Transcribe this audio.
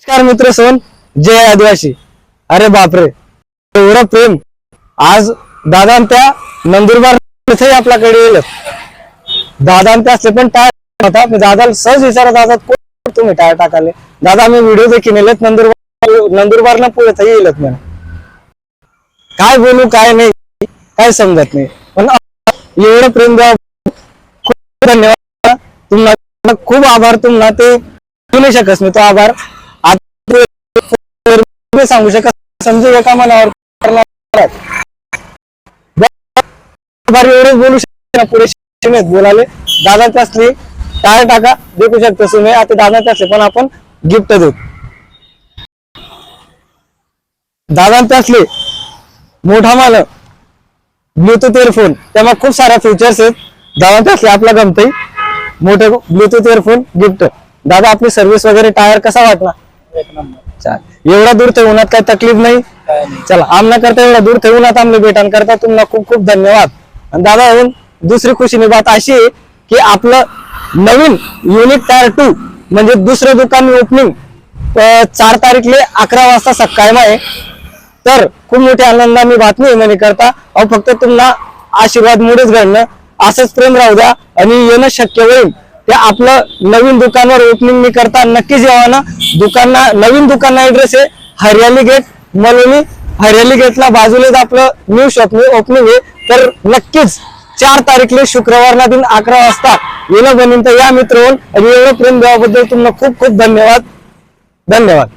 नमस्कार मित्र सोन जय आदिवासी. अरे बापरे एवढं प्रेम. आज दादा त्या नंदुरबार आपल्याकडे येईल. दादा त्या असले पण टायर होता मी दादाला सहज विचारत असतात कोण तुम्ही टायर टाकाले दादा आम्ही व्हिडिओ देखील नेलेत नंदुरबार नंदुरबारला पुढे तर येईलच काय बोलू काय नाही काय समजत नाही. पण एवढं प्रेम द्या खूप धन्यवाद. तुम्हाला खूप आभार तुम्हाला ते बोलू नाही शकत मी तो आभार. ते सांगू शकत समजू एका मनावर करणार एवढेच बोलू शकतो पुढे बोलाले दादा त्यासली टाळ टाका. देखू शकतो सुमे आता दादा त्यासले पण आपण गिफ्ट देऊ. दादा त्यासले मोठा माल ब्लूटूथ इयरफोन त्यामुळे खूप साऱ्या फीचर्स आहेत. दादा त्यासले आपला गमतय मोठे ब्लूटूथ इयरफोन गिफ्ट दादा आपली सर्व्हिस वगैरे टायर कसा वाटला? एक नंबर. एवढा दूर ठेवण्यात काही तकलीफ नाही. चला आमना करता एवढा दूर ठेवूनात आमले भेटण करता तुम्हाला खूप खूप धन्यवाद. आणि दादा दुसरी खुशीची बात अशी आहे की आपलं नवीन युनिट टायर टू म्हणजे दुसरं दुकान ओपनिंग चार तारीखले अकरा वाजता सकाळी आहे. तर खूप मोठी आनंदाने बातमी म्हणे करता अहो फक्त तुम्हाला आशीर्वाद मुळेच घडणं. असंच प्रेम राहू द्या आणि येणं शक्य होईल. ते आपलं नवीन दुकानावर ओपनिंग मी करता नक्कीच यावा ना. दुकाना नवीन दुकान ऍड्रेस आहे हरियाली गेट मलोनी हरियाली गेटला बाजूलाच आपलं न्यू शॉप ओपनिंग आहे. तर नक्कीच चार तारीखले शुक्रवारला दिन अकरा वाजता येणं बनीन या मित्र आणि एवढं प्रेम देवाबद्दल तुम्हाला खूप खूप धन्यवाद. धन्यवाद.